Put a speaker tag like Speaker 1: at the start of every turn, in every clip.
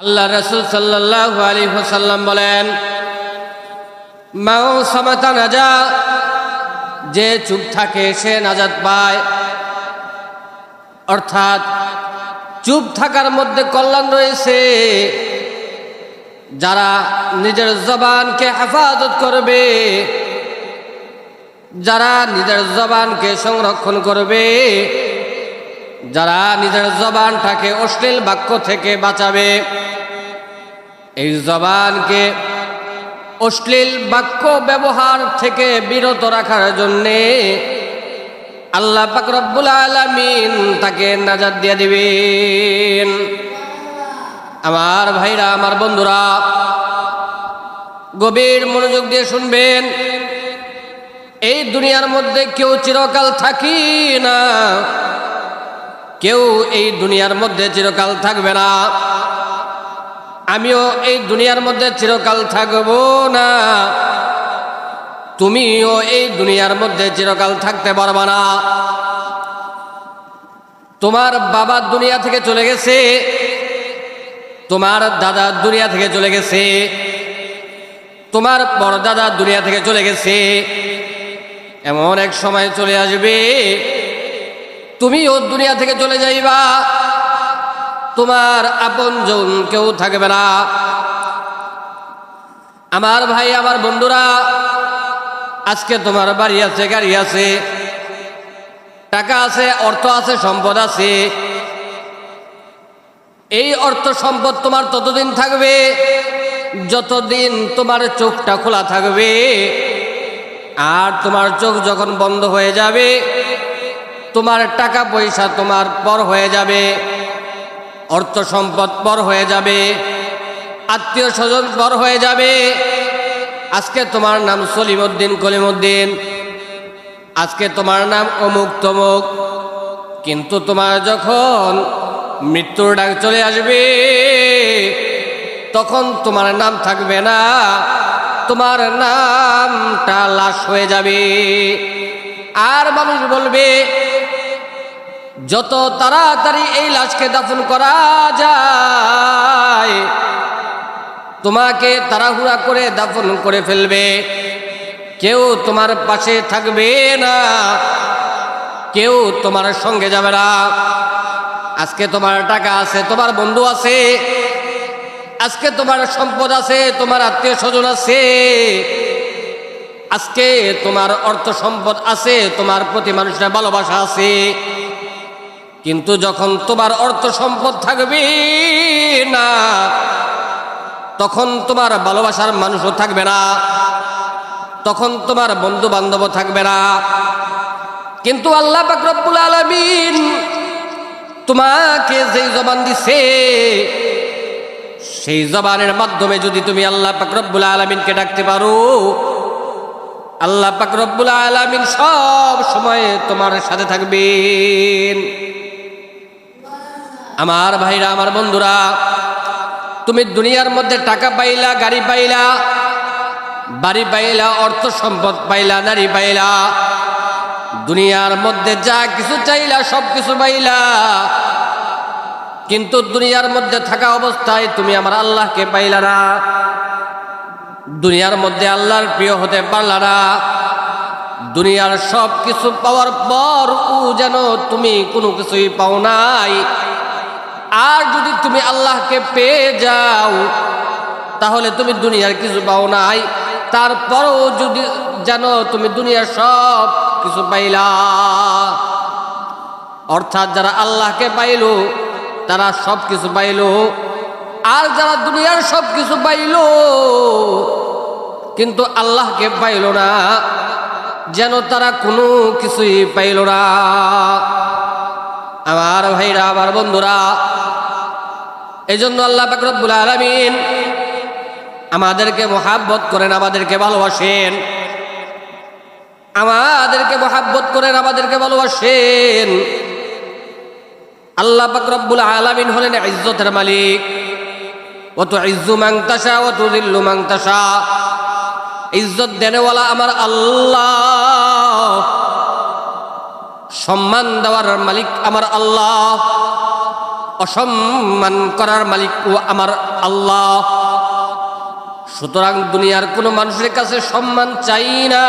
Speaker 1: আল্লাহ রসুল সাল্লাহ আলী সাল্লাম বলেন মাও সামাতা নাজা যে চুপ থাকে সে নাজাত পায়। অর্থাৎ চুপ থাকার মধ্যে কল্যাণ রয়েছে। যারা নিজের জবানকে হেফাজত করবে, যারা নিজের জবানকে সংরক্ষণ করবে যারা নিজের জবানটাকে অশ্লীল বাক্য থেকে বাঁচাবে, এই জবানকে অশ্লীল বাক্য ব্যবহার থেকে বিরত রাখার জন্যে আল্লাহ রব্বুল আলামিন তাকে নাজাদ দিয়ে দিবেন। আমার ভাইরা, আমার বন্ধুরা, গভীর মনোযোগ দিয়ে শুনবেন, এই দুনিয়ার মধ্যে কেউ চিরকাল থাকি না। কেউ এই দুনিয়ার মধ্যে চিরকাল থাকবে না। আমিও এই দুনিয়ার মধ্যে চিরকাল থাকব না। তুমিও এই দুনিয়ার মধ্যে চিরকাল থাকতে পারবা না। তোমার বাবা দুনিয়া থেকে চলে গেছে, তোমার দাদা দুনিয়া থেকে চলে গেছে, তোমার বড় দাদা দুনিয়া থেকে চলে গেছে। এমন এক সময় চলে আসবে তুমিও দুনিয়া থেকে চলে যাইবা। তোমার আপনজন কেউ থাকবে না। আমার ভাই, আমার বন্ধুরা, আজকে তোমার বাড়ি আছে, গাড়ি আছে। টাকা আছে, অর্থ আছে, সম্পদ আছে। এই অর্থ সম্পদ তোমার ততদিন থাকবে, যতদিন তোমার চোখটা খোলা থাকবে। আর তোমার চোখ যখন বন্ধ হয়ে যাবে তোমার টাকা পয়সা তোমার পর হয়ে যাবে, অর্থ সম্পদ পর হয়ে যাবে, আত্মীয় স্বজন পর হয়ে যাবে। আজকে তোমার নাম সলিমুদ্দিন কলিমুদ্দিন, আজকে তোমার নাম অমুক তমুক। কিন্তু তোমার যখন মৃত্যুর ডাক চলে আসবে, তখন তোমার নাম থাকবে না, তোমার নামটা লাশ হয়ে যাবে। আর মানুষ বলবে যত তাড়াতাড়ি এই লাশকে দাফন করা যায়, তোমাকে তাড়াহুড়া করে দাফন করে ফেলবে। কেউ তোমার পাশে থাকবে না, কেউ তোমার সঙ্গে যাবে না। আজকে তোমার টাকা আছে, তোমার বন্ধু আছে, আজকে তোমার সম্পদ আছে, তোমার আত্মীয় স্বজন আছে, আজকে তোমার অর্থ সম্পদ আছে, তোমার প্রতি মানুষের ভালোবাসা আছে। কিন্তু যখন তোমার অর্থ সম্পদ থাকবে না, তখন তোমার ভালোবাসার মানুষও থাকবে না, তখন তোমার বন্ধু বান্ধব থাকবে না। কিন্তু আল্লাহ বাকরবুল আলমিন তোমাকে যেই জবান দিছে, সেই জবানের মাধ্যমে যদি তুমি আল্লাহ পাকরব্বুল আলমিনকে ডাকতে পারো, আল্লাহ পাকরব্বুল আলমিন সব সময় তোমার সাথে থাকবেন। আমার ভাইরা, আমার বন্ধুরা, তুমি দুনিয়ার মধ্যে টাকা পাইলা, গাড়ি পাইলা, বাড়ি পাইলা, অর্থ সম্পদ পাইলা, নারী পাইলা, দুনিয়ার মধ্যে যা কিছু চাইলা, সব কিছু পাইলা। কিন্তু দুনিয়ার মধ্যে থাকা অবস্থায় তুমি আমার আল্লাহকে পাইলা না। দুনিয়ার মধ্যে আল্লাহর প্রিয় হতে পারলা না। দুনিয়ার সব কিছু পাওয়ার পর ও যেন তুমি কোনো কিছুই পাও নাই। আর যদি তুমি আল্লাহকে পেয়ে যাও, তাহলে তুমি দুনিয়ার কিছু পাও নাই। তারপরও যদি জানো তুমি দুনিয়ার সব কিছু পাইলা, অর্থাৎ যারা আল্লাহকে পাইল, তারা সব কিছু পাইল। আর যারা দুনিয়ার সব কিছু পাইল, কিন্তু আল্লাহকে পাইল না, যেন তারা কোনো কিছুই পাইল না। আমার ভাইরা, আমার বন্ধুরা এই জন্য আল্লাহ পাকরবুল আলমিন আমাদেরকে মহাব্বত করেন, আমাদেরকে ভালোবাসেন। আমাদেরকে মহাব্বত করেন, আমাদেরকে ভালোবাসেন। আল্লাহ পাকরবুল আলমিন হলেন ইজ্জতের মালিক। অত ইজ্জু মাংতাসা অত দিল্লু মাংতাসা ইজ্জত দেনেওয়ালা আমার আল্লাহ। সম্মান দেওয়ার মালিক আমার আল্লাহ। অসম্মান করার মালিক ও আমার আল্লাহ। সুতরাং দুনিয়ার কোনো মানুষের কাছে সম্মান চাই না।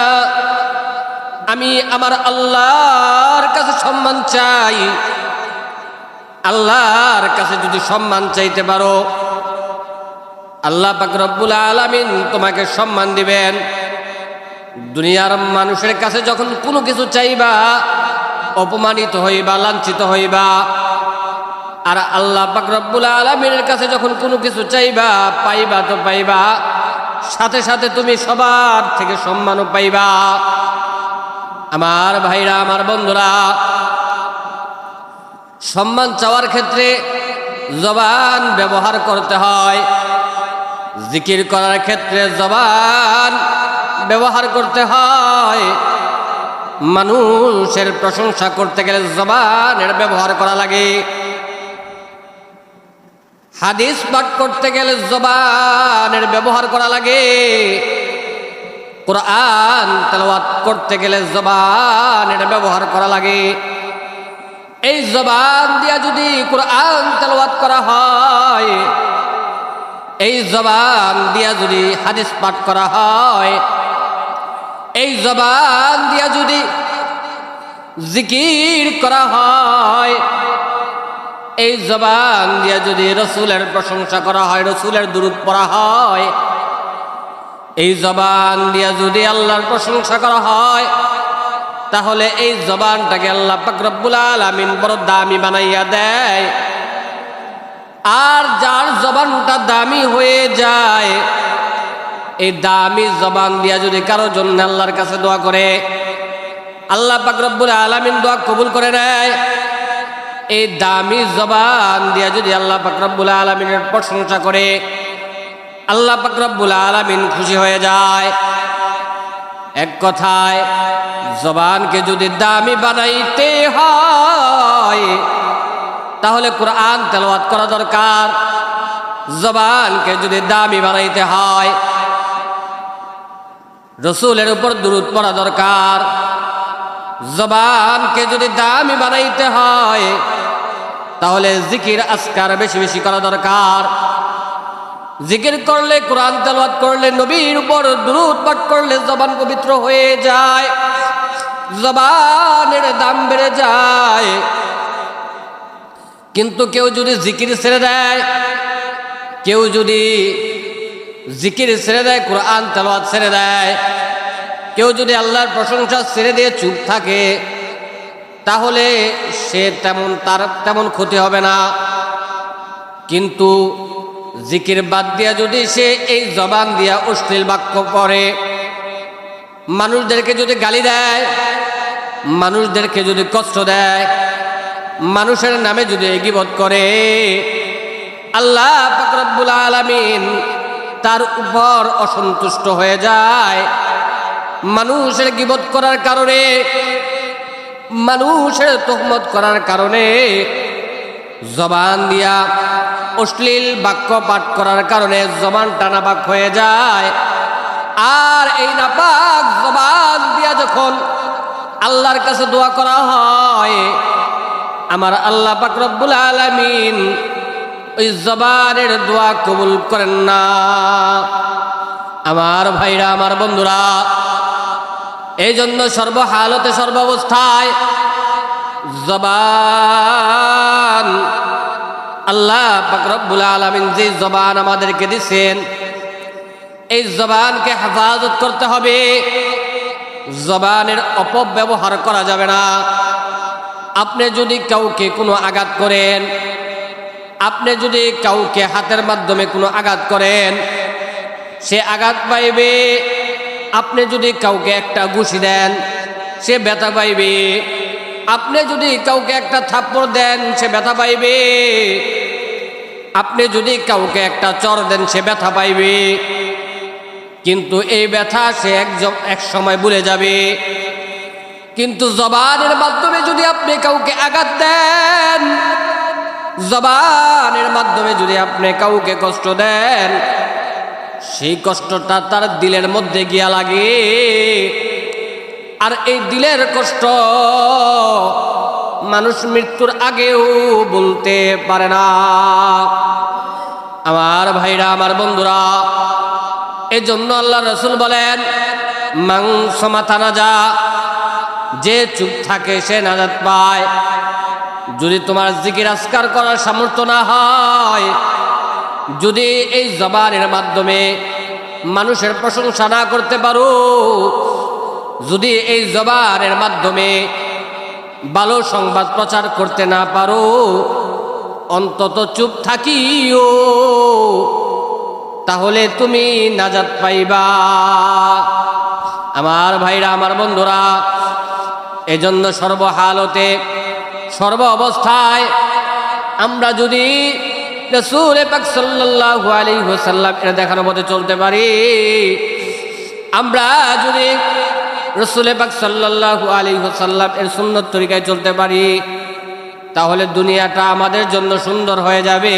Speaker 1: আমি আমার আল্লাহর কাছে সম্মান চাই। আল্লাহর কাছে যদি সম্মান চাইতে পারো, আল্লাহ পাক রব্বুল আলামিন তোমাকে সম্মান দিবেন। দুনিয়ার মানুষের কাছে যখন কোনো কিছু চাইবা অপমানিত হইবা, লাঞ্ছিত হইবা। আর আল্লাহ পাক রব্বুল আলমিনের কাছে যখন কোনো কিছু চাইবা, পাইবা তো পাইবা। সাথে সাথে তুমি সবার থেকে সম্মানও পাইবা। আমার ভাইরা, আমার বন্ধুরা, সম্মান চাওয়ার ক্ষেত্রে জবান ব্যবহার করতে হয়। জিকির করার ক্ষেত্রে জবান ব্যবহার করতে হয়। মানুষের প্রশংসা করতে গেলে জবানের ব্যবহার করা লাগে। হাদিস পাঠ করতে গেলে জবানের ব্যবহার করা লাগে। কোরআন তেলাওয়াত করতে গেলে জবানের ব্যবহার করা লাগে। এই জবান দিয়া যদি কোরআন তেলাওয়াত করা হয়, এই জবান দিয়া যদি হাদিস পাঠ করা হয় এই জবান দিয়া যদি জিকির করা হয়, এই জবান দিয়া যদি রসুলের প্রশংসা করা হয়, রসুলের দূরত পড়া হয়, এই জবান দিয়া যদি আল্লাহর প্রশংসা করা হয়, তাহলে এই জবানটাকে আল্লাহ পাকরব্বুল আলমিন বড় দামি বানাইয়া দেয়। আর যার জবানটা দামি হয়ে যায় এই দামি জবান দিয়া যদি কারও জন্য আল্লাহর কাছে দোয়া করে, আল্লাহ পাকরব্বুল আলমিন দোয়া কবুল করে নেয়। এই দামি জবান দিয়া যদি আল্লাহ পাকরব্বুল আলমিনের প্রশংসা করে, আল্লাহ পাকরব্বুল আলমিন খুশি হয়ে যায়। এক কথায়, জবানকে যদি দামি বানাইতে হয়, তাহলে কোরআন তেলাওয়াত করা দরকার। জবানকে যদি দামি বানাইতে হয় রসুলের উপর দূরত পড়া দরকার। জবানকে যদি দামি বানাইতে হয়, তাহলে জিকির আসকার বেশি বেশি করা দরকার। জিকির করলে, কোরআন তেলাওয়াত করলে, নবীর উপর দ্রুত পাঠ করলে জবান পবিত্র হয়ে যায়। জবানের দাম বেড়ে যায়। কিন্তু কেউ যদি জিকির ছেড়ে দেয়, কেউ যদি জিকির ছেড়ে দেয়, কোরআন তেলাওয়াত ছেড়ে দেয়। কেউ যদি আল্লাহর প্রশংসা ছেড়ে দিয়ে চুপ থাকে, তাহলে সে তেমন, তার তেমন ক্ষতি হবে না। কিন্তু জিকির বাদ দিয়া যদি সে এই জবান দিয়া অশ্লীল বাক্য করে মানুষদেরকে যদি গালি দেয়, মানুষদেরকে যদি কষ্ট দেয়, মানুষের নামে যদি এগিবত করে, আল্লাহ ফকরবুল আলমিন তার উপর অসন্তুষ্ট হয়ে যায়। মানুষের গিবত করার কারণে, মানুষের তোহমত করার কারণে জবান দিয়া অশ্লীল বাক্য পাঠ করার কারণে জবান টানাবাক হয়ে যায়। আর এই নাপাক জবান দিয়া যখন আল্লাহর কাছে দোয়া করা হয়, আমার আল্লাহ পাক রব্বুল আলামিন ওই জবানের দোয়া কবুল করেন না। আমার ভাইরা, আমার বন্ধুরা এই জন্য সর্বহালতে সর্বাবস্থায় জবান, আল্লাহ পাকরবুল আলমিন যে জবান আমাদেরকে দিচ্ছেন এই জবানকে হেফাজত করতে হবে। জবানের অপব্যবহার করা যাবে না। আপনি যদি কাউকে কোনো আঘাত করেন আপনি যদি কাউকে হাতের মাধ্যমে কোনো আঘাত করেন, সে আঘাত পাইবে। আপনি যদি কাউকে একটা ঘুষি দেন, সে ব্যথা পাইবে। আপনি যদি কাউকে একটা থাপ্পড় দেন, সে ব্যথা পাইবে। আপনি যদি কাউকে একটা চর দেন, সে ব্যথা পাইবে। কিন্তু এই ব্যথা সে এক সময় ভুলে যাবে। কিন্তু জবানের মাধ্যমে যদি আপনি কাউকে আঘাত দেন জবানের মাধ্যমে যদি আপনি কাউকে কষ্ট দেন, সেই কষ্টটা তার দিলের মধ্যে গিয়া লাগে। আর এই দিলের কষ্ট মানুষ মৃত্যুর আগেও বলতে পারে না। আমার ভাইরা, আমার বন্ধুরা এই জন্য আল্লাহ রসুল বলেন, মাংস মাথা না যা, যে চুপ থাকে সে নাজাত পায়। যদি তোমার জিকির আসকার করার সামর্থ্য না হয়, যদি এই জবানের মাধ্যমে মানুষের প্রশংসা না করতে পারো, যদি এই জবানের মাধ্যমে ভালো সংবাদ প্রচার করতে না পারো, অন্তত চুপ থাকিও, তাহলে তুমি নাজাত পাইবা। আমার ভাইরা, আমার বন্ধুরা, এজন্য সর্বহালতে সর্ব অবস্থায় আমরা যদি রসুল পাক মতে চলতে পারি, আমরা যদি রসুল পাক সাল্লাল্লাহু আলাইহি ওয়াসাল্লাম এর সুন্দর তরিকায় চলতে পারি, তাহলে দুনিয়াটা আমাদের জন্য সুন্দর হয়ে যাবে।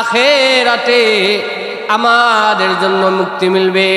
Speaker 1: আখেরাতে আমাদের জন্য মুক্তি মিলবে।